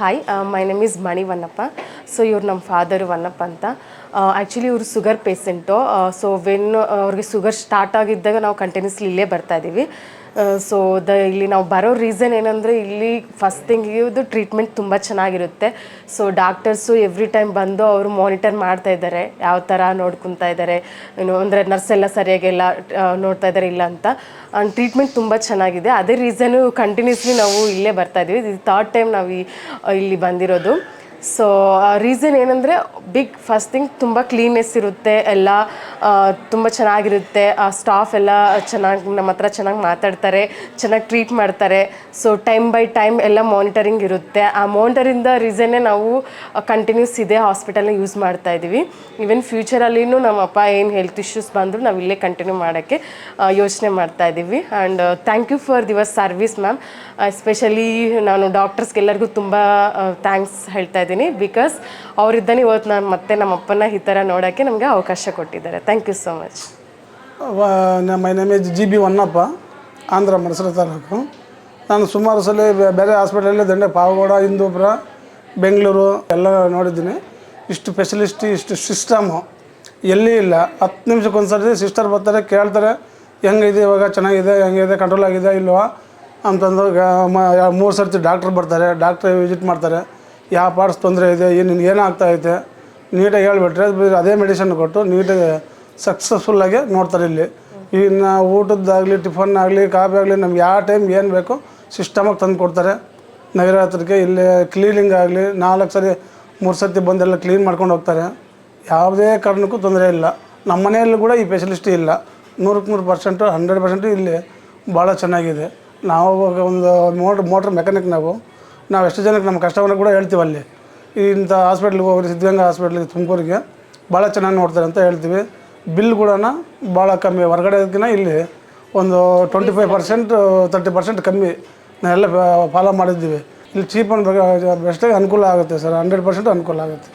Hi my name is Mani Vannappa so ಇವ್ರು ನಮ್ಮ father Vannappa ಅಂತ. ಆ್ಯಕ್ಚುಲಿ ಇವರು ಸುಗರ್ ಪೇಷೆಂಟು ಸೊ ವೆನ್ ಅವ್ರಿಗೆ ಸುಗರ್ ಸ್ಟಾರ್ಟ್ ಆಗಿದ್ದಾಗ ನಾವು ಕಂಟಿನ್ಯೂಸ್ಲಿ ಇಲ್ಲೇ ಬರ್ತಾ ಇದ್ದೀವಿ ಸೊ ದ, ಇಲ್ಲಿ ನಾವು ಬರೋ ರೀಸನ್ ಏನಂದರೆ ಇಲ್ಲಿ ಫಸ್ಟ್ ಥಿಂಗ್ ಇದು ಟ್ರೀಟ್ಮೆಂಟ್ ತುಂಬ ಚೆನ್ನಾಗಿರುತ್ತೆ. ಸೊ ಡಾಕ್ಟರ್ಸು ಎವ್ರಿ ಟೈಮ್ ಬಂದು ಅವರು ಮಾನಿಟರ್ ಮಾಡ್ತಾ ಇದ್ದಾರೆ. ಯಾವ ಥರ ನೋಡ್ಕೊತಾ ಇದ್ದಾರೆ. ಏನು ಅಂದರೆ ನರ್ಸ್ ಎಲ್ಲ ಸರಿಯಾಗೆಲ್ಲ ನೋಡ್ತಾ ಇದ್ದಾರೆ ಇಲ್ಲ ಅಂತ. ಆ್ಯಂಡ್ ಟ್ರೀಟ್ಮೆಂಟ್ ತುಂಬ ಚೆನ್ನಾಗಿದೆ. ಅದೇ ರೀಸನು ಕಂಟಿನ್ಯೂಸ್ಲಿ ನಾವು ಇಲ್ಲೇ ಬರ್ತಾ ಇದ್ದೀವಿ ಇದು ಥರ್ಡ್ ಟೈಮ್ ನಾವು ಇಲ್ಲಿ ಬಂದಿರೋದು. ಸೊ ರೀಸನ್ ಏನಂದರೆ ಬಿಗ್ ಫಸ್ಟ್ ಥಿಂಗ್ ತುಂಬ ಕ್ಲೀನ್ನೆಸ್ ಇರುತ್ತೆ ಎಲ್ಲ ತುಂಬ ಚೆನ್ನಾಗಿರುತ್ತೆ. ಆ ಸ್ಟಾಫ್ ಎಲ್ಲ ಚೆನ್ನಾಗಿ ನಮ್ಮ ಹತ್ರ ಚೆನ್ನಾಗಿ ಮಾತಾಡ್ತಾರೆ, ಚೆನ್ನಾಗಿ ಟ್ರೀಟ್ ಮಾಡ್ತಾರೆ. ಸೊ ಟೈಮ್ ಬೈ ಟೈಮ್ ಎಲ್ಲ ಮಾನಿಟರಿಂಗ್ ಇರುತ್ತೆ. ಆ ಮಾನಿಟರಿಂದ ರೀಸನ್ನೇ ನಾವು ಕಂಟಿನ್ಯೂಸ್ ಇದೇ ಹಾಸ್ಪಿಟಲ್ನ ಯೂಸ್ ಮಾಡ್ತಾ ಇದ್ದೀವಿ ಈವನ್ ನಮ್ಮ ಅಪ್ಪ ಏನು ಹೆಲ್ತ್ ಇಶ್ಯೂಸ್ ಬಂದರೂ ನಾವು ಇಲ್ಲೇ ಕಂಟಿನ್ಯೂ ಮಾಡೋಕ್ಕೆ ಯೋಚನೆ ಮಾಡ್ತಾ ಇದ್ದೀವಿ and thank you for their service ma'am especially ನಾನು ಡಾಕ್ಟರ್ಸ್ಗೆಲ್ಲರಿಗೂ ತುಂಬ ಥ್ಯಾಂಕ್ಸ್ ಹೇಳ್ತಾ ಇದ್ದೀನಿ ಬಿಕಾಸ್ ಅವರಿದ್ದಾನೆ ಇವತ್ತು ನಾನು ಮತ್ತೆ ನಮ್ಮ ಅಪ್ಪನ ಈ ಥರ ನೋಡೋಕ್ಕೆ ನಮಗೆ ಅವಕಾಶ ಕೊಟ್ಟಿದ್ದಾರೆ. Thank you so much my name is G B Honnappa Andhra ಮರಸರ ತಾಲೂಕು. ನಾನು ಸುಮಾರು ಸಲ ಬೇರೆ ಹಾಸ್ಪಿಟಲಲ್ಲಿ ದಂಡೆ, ಪಾವಗೌಡ, ಹಿಂದೂಪುರ, ಬೆಂಗಳೂರು ಎಲ್ಲ ನೋಡಿದ್ದೀನಿ. ಇಷ್ಟು ಫೆಸಿಲಿಸ್ಟಿ ಇಷ್ಟು ಸಿಸ್ಟಮು ಎಲ್ಲಿ ಇಲ್ಲ. ಹತ್ತು ನಿಮಿಷಕ್ಕೊಂದ್ಸರಿ ಸಿಸ್ಟರ್ ಬರ್ತಾರೆ, ಕೇಳ್ತಾರೆ, ಹೆಂಗಿದೆ ಇವಾಗ, ಚೆನ್ನಾಗಿದೆ, ಹೆಂಗಿದೆ ಕಂಟ್ರೋಲ್ ಆಗಿದೆ ಇಲ್ವಾ? ಅಂತಂದು ಮೂರು ಸರ್ತಿ ಡಾಕ್ಟ್ರ್ ಬರ್ತಾರೆ ಡಾಕ್ಟ್ರ್ ವಿಸಿಟ್ ಮಾಡ್ತಾರೆ. ಯಾವ ಪಾರ್ಟ್ಸ್ ತೊಂದರೆ ಇದೆ, ಏನು ಏನಾಗ್ತಾ ಐತೆ ನೀಟಾಗಿ ಹೇಳ್ಬಿಟ್ರೆ, ಅದು ಅದೇ ಮೆಡಿಸಿನ್ ಕೊಟ್ಟು ನೀಟಾಗಿ ಸಕ್ಸಸ್ಫುಲ್ಲಾಗಿ ನೋಡ್ತಾರೆ ಇಲ್ಲಿ. ಇನ್ನು ಊಟದ್ದಾಗಲಿ ಟಿಫನ್ ಆಗಲಿ, ಕಾಫಿ ಆಗಲಿ ನಮ್ಗೆ ಯಾವ ಟೈಮ್ ಏನು ಬೇಕೋ ಸಿಸ್ಟಮಾಗಿ ತಂದು ಕೊಡ್ತಾರೆ. ನಗರಾತ್ರಿಗೆ ಇಲ್ಲಿ ಕ್ಲೀನಿಂಗ್ ಆಗಲಿ, ನಾಲ್ಕು ಸರಿ, ಮೂರು ಸರ್ತಿ ಬಂದೆಲ್ಲ ಕ್ಲೀನ್ ಮಾಡ್ಕೊಂಡು ಹೋಗ್ತಾರೆ. ಯಾವುದೇ ಕಾರಣಕ್ಕೂ ತೊಂದರೆ ಇಲ್ಲ. ನಮ್ಮ ಮನೆಯಲ್ಲೂ ಕೂಡ ಈ ಫೆಸಿಲಿಟಿ ಇಲ್ಲ. ನೂರಕ್ಕೆ ನೂರು ಪರ್ಸೆಂಟು ಹಂಡ್ರೆಡ್ ಪರ್ಸೆಂಟು ಇಲ್ಲಿ ಭಾಳ ಚೆನ್ನಾಗಿದೆ. ನಾವು ಒಂದು ಮೋಟ್ರ್ ಮೋಟ್ರ್ ಮೆಕ್ಯಾನಿಕ್ ನಾವು. ನಾವು ಎಷ್ಟು ಜನಕ್ಕೆ ನಮ್ಮ ಕಷ್ಟವನ್ನು ಕೂಡ ಹೇಳ್ತೀವಿ ಅಲ್ಲಿ. ಇಂಥ ಹಾಸ್ಪಿಟ್ಲಿಗೆ ಹೋಗ್ರಿ, ಸಿದ್ಧಗಂಗಾ ಹಾಸ್ಪಿಟ್ಲಿಗೆ ತುಮಕೂರಿಗೆ ಭಾಳ ಚೆನ್ನಾಗಿ ನೋಡ್ತಾರೆ ಅಂತ ಹೇಳ್ತೀವಿ. ಬಿಲ್ ಕೂಡ ಭಾಳ ಕಮ್ಮಿ. ಹೊರಗಡೆಗಿನ ಇಲ್ಲಿ ಒಂದು twenty five percent thirty percent ಕಮ್ಮಿ ನಾವೆಲ್ಲ ಫಾಲೋ ಮಾಡಿದ್ದೀವಿ. ಇಲ್ಲಿ ಚೀಪ್ ಆ್ಯಂಡ್ ಬೆಸ್ಟಾಗಿ ಅನುಕೂಲ ಆಗುತ್ತೆ ಸರ್. ಹಂಡ್ರೆಡ್ ಪರ್ಸೆಂಟ್ ಅನುಕೂಲ ಆಗುತ್ತೆ.